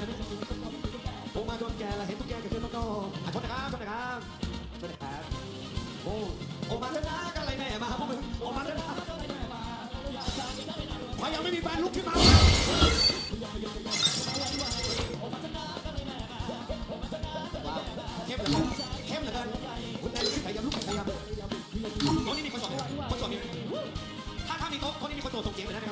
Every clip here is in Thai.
ก่อนนะโอ้มาจนแก่แล้วเห็นตุ๊กแกกับเพื่อนต้องโตอะชนนะครับชนนะครับชนนะครับโอ้โอ้มาชนะกันอะไรแม่มาพวกมึงโอ้มาชนะใครยังไม่มีแฟนลุกขึ้นมาว้าวเข้มเหลือเกินเข้มเหลือเกินคุณนายลุกขึ้นไปยังลุกขึ้นไปยังโต๊ะนี้มีคนสอนคนสอนมีถ้าถ้ามีโต๊ะโต๊ะนี้มีคนโสดส่งเสียงเลยนะ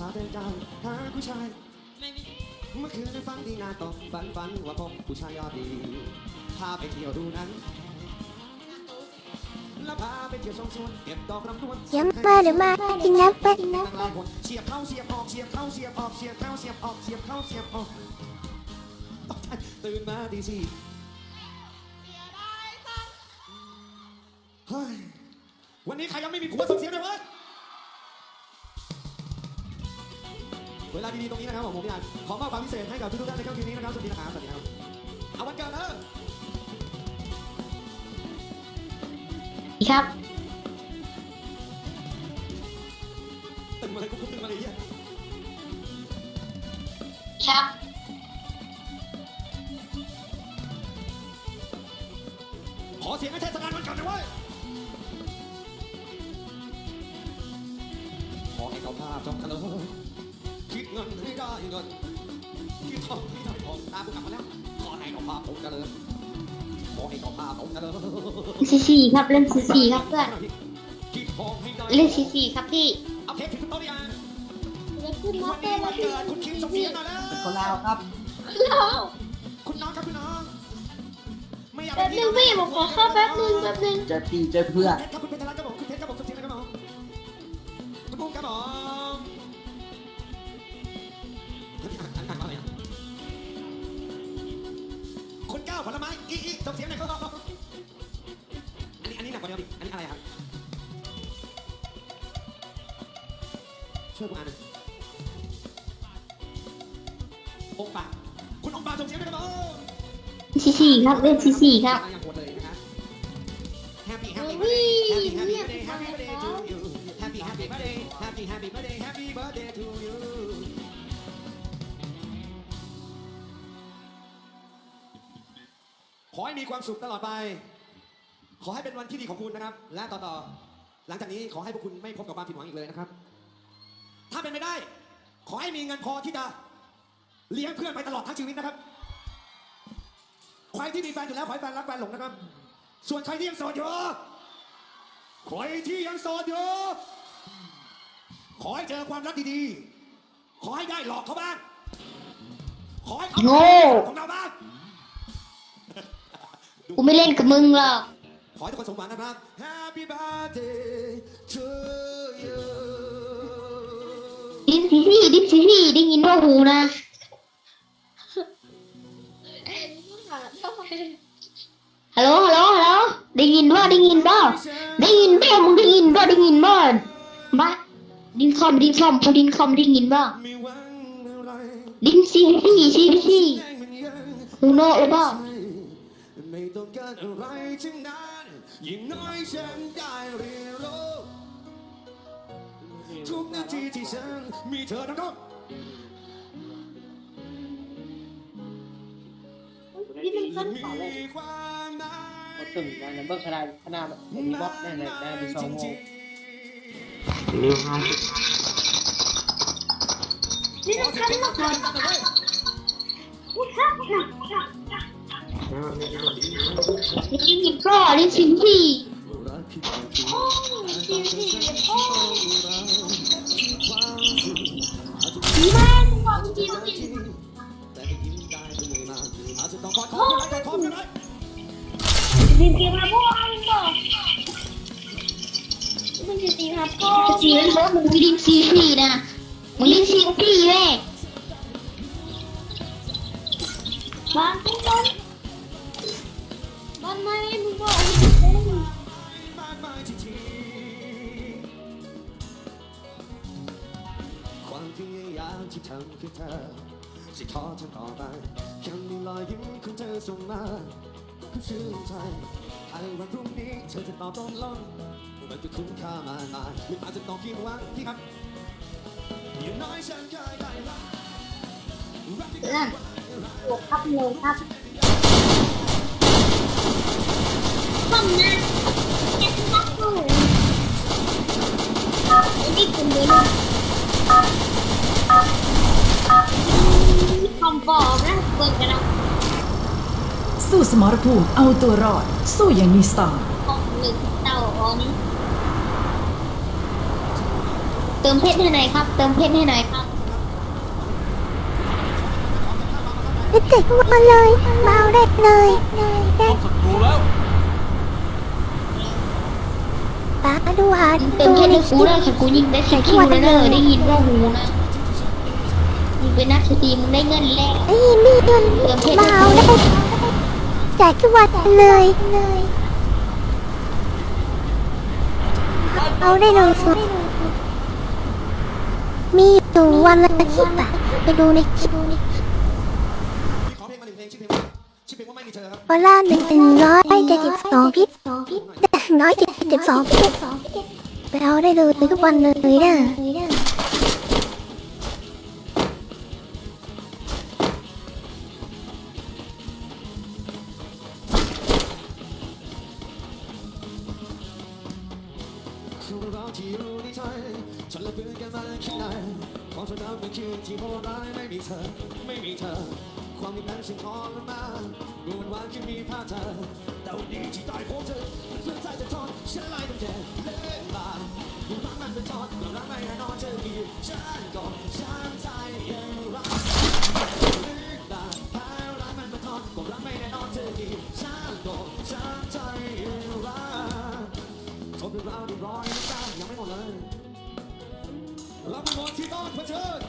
สาวเดินจังหาผู้ชายเมื่อคืนได้ฝันดีงานตกฝันฝันว่าพบผู้ชายยอดดี พาไปเที่ยวดูหนั้น แล้วพาไปเที่ยวชมสวนเก็บดอกลำดวนย้ำมาหรือมากินน้ำไปกินตั้น้ำงหลายคนเสียบเข้าเสียบออกเสียบเข้าเสียบออกเสียบเข้าเสียบออกเสียบเข้าเสียบออกตกใจตื่นมาดีสิเฮ้ยวันนี้ใครยังไม่มีผัวส่งเสียงหน่อยเว้ย เวลาดีๆตรงนี้นะครับผมผมอยากขอมอบความพิเศษให้กับทุกๆท่านในค่ำคืนนี้นะครับสวัสดีนะครับสวัสดีครับเอาวันเกิดเออครับตึงมาเลยกูตึงมาเลยเฮียครับขอเสียงให้เทศกาลวันเกิดหน่อยเว้ยขอให้เขาภาพจงเจริญคิด เงินให้ได้เงินคิดทองให้ได้ทองตามกูกลับมาแล้วขอให้เขาภาพจงเจริญขอให้เขาภาพจงเจริญซีซีครับเล่นซีซีครับเพื่อนคิดทองให้ได้เล่นซีซีครับพี่เอาเค้กถึงโต๊ะหรือยังคุณวันนี้วันเกิดคุณคิมส่งเสียงหน่อยแล้วคนลาวครับคุณน้องครับคุณน้องไม่อยากแป๊บนึงพี่ผมขอเข้าแป๊บนึงแป๊บนึงเจอพี่เจอเพื่อนเพชรครับคุณเพชรรัตน์ครับผมคุณเพชรครับผมส่งเสียงหน่อยครับผมคุณปุ้มครับผม ส่งเสียงหน่อยครับผมอันนี้อันนี้หนักกว่าเดิมอีกอันนี้อะไรครับช่วยกูอ่านหน่อยองค์ปากคุณองค์ปากส่งเสียงหน่อยครับผมซีซีครับเล่นซีซีครับ อย่างโหดเลยนะครับ Happy Happy Birthday Happy Happy Birthday Happy Birthday to you Happy Happy Birthday Happy Happy Birthday Happy Birthday to you อให้มีความสุขตลอดไป ขอให้เป็นวันที่ดีของคุณนะครับ และต่อต่อหลังจากนี้ขอให้พวกคุณไม่พบกับความผิดหวังอีกเลยนะครับ ถ้าเป็นไม่ได้ ขอให้มีเงินพอที่จะเลี้ยงเพื่อนไปตลอดทั้งชีวิตนะครับ ใครที่มีแฟนอยู่แล้วขอให้แฟนรักแฟนหลงนะครับ ส่วนใครที่ยังโสดอยู่ ใครที่ยังโสดอยู่ ขอให้เจอความรักดีๆ ขอให้ได้หลอกเขาบ้าง ขอให้เขาโง่ของเราบ้าง กูไม่เล่นกับมึงหรอก ขอให้ทุกคนสมหวังนะครับ Happy birthday to you ดิฟซีซีดิฟซีซีได้ยินว่าหูนะ ฮัลโหล ฮัลโหล ฮัลโหล ได้ยินว่าได้ยินบ่ได้ยินบ่มึงได้ยินบ่ได้ยินบ่บ้าดินคอมดินคอมพอดินคอมได้ยินบ่มีหวังอะไรดินซีซีซีซีแจ้งมันยังหูโน่หรือเปล่าไม่ ต้องการอะไรทั้งนั้นยิ่งน้อยฉันได้เรียนรู้ทุกนาทีที่ฉันมีเธอทั้งนั้นนี่มันขั้นมีต่อเลยความหมายเขาตึงนะเบิ้งขนาดขนาดมีบล็อกแน่เลยได้มีสองโมงนิ้วห้าสิบนี่มันขั้นมาก่อนแล้ว ไม่เอาดีนี่มีก็ดินซีซีรักที่เป็นจริงโอ้ซีซีโอ้ดีมากมึงบอกจริงๆจริงแต่ได้ยิ้มด้เป็นเวลาอจจะต้อดคอกันไว้กอดคอกันไว้จริงจริงครับพ่อมึงบอกมึงจริงครับพ่อจริงแล้วมึงไม่ดินซีซีนะมึงดินซีซีแม่บ้านมึงบ้านบ้าน ไม่มึงบอกมากมายจริงๆความพยายามที่ทำคือเธอจะท้อเธอต่อไปแค่มีรอยยิ้มของเธอส่งมาก็ชื่นใจไอ้วันพรุ่งนี้เธอจะตอบตกลงมันจะคุ้มค่ามากมายไม่อาจจะต้องคิดว่าพี่ครับล่ะโอ้ครับเลยครับทำนะแค่ทักเลยนี่คุณเลยนะ คอมฟอร์มนะเปิดกันนะสู้สมรภูมิเอาตัวรอด สู้อย่างมีสไตล์ของหนึ่งเต่าออนเติมเพชรให้หน่อยครับ เติมเพชรให้หน่อยครับเด็กๆมาเลยมาเอาได้เลยได้ ป้าดูหาเติมเพชรให้กูได้ค่ะกูยิงได้ใส่คิวแล้วเนอะได้ยินว่าหูนะมึงเป็นนักสตรีมมึงได้เงินแล้วได้ยินมีเงินมาเอาได้จ่ายทุกวันเลยเลยเอาได้เลยสุดมีอยู่วันละคลิปอะไปดูในคลิปพี่ขอเพลงมาหนึ่งเพลงชื่อเพลงว่าชื่อเพลงว่าไม่มีเธอครับวันละหนึ่งหนึ่งร้อยเจ็ดสิบสองพิษ ร้อยเจ็ดสิบสองไปเอาได้เลยทุกวันเลยนะคือเราที่อยู่ในะเพื่อนกันมาข้างในของเธอนั้นเป็นคืนที่โหดร้ายไม่มีเธอไม่มีเธอความมีนั้นสิ่งทรมานรู้มันว่าแค่มีภาพเธอแต่วันนี้ที่ตายพบเธอ ฉันไล่ตั้งแต่เล่นลารักมันเป็นทอดเรารักไม่แน่นอนเธอดีฉันก่อนฉันใจยังรักเล่นลาพารักมันเป็นทอดก็รักไม่แน่นอนเธอดีฉันก่อนฉันใจยังรักทนเป็นราวที่ร้อยน้ำตายังไม่หมดเลยรับเป็นบทที่ต้องเผชิญ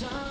ค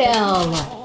Bill.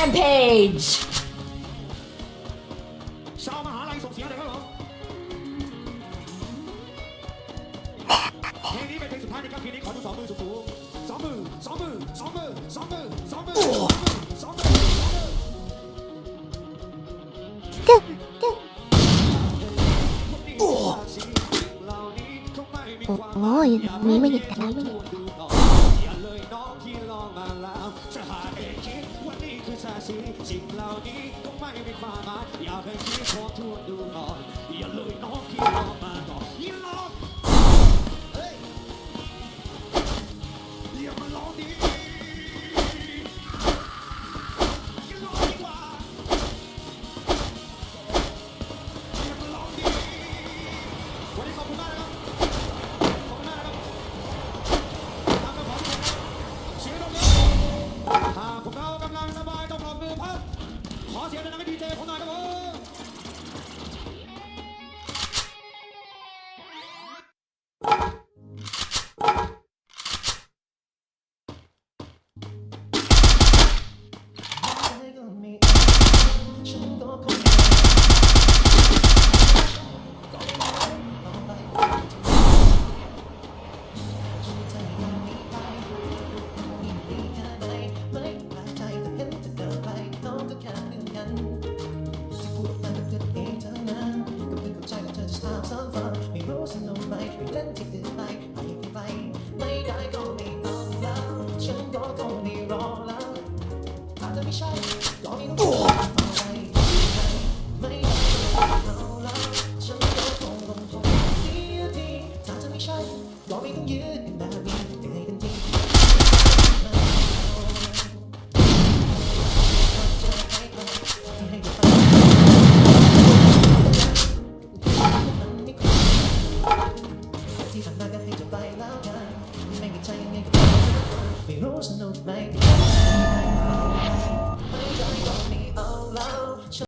Rampage ชาวมหาลัยส่งเสียงหน่อยครับผมเพลงนี้เป็นเพลงสุดท้ายในค่ำคืนนี้ขอดูสองมือสูงๆสองมือสองมือสองมือสองมือสองมือสองมือสองมือจึ๊กจึ๊กโอ้โอ้ยมีไม่หยุดแต่ละไม่หยุด เหล่านี้ก็ไม่มีความหมายอยากให้คิดทบทวนดูหน่อยอย่าเลยน้องที่รอมาก่อน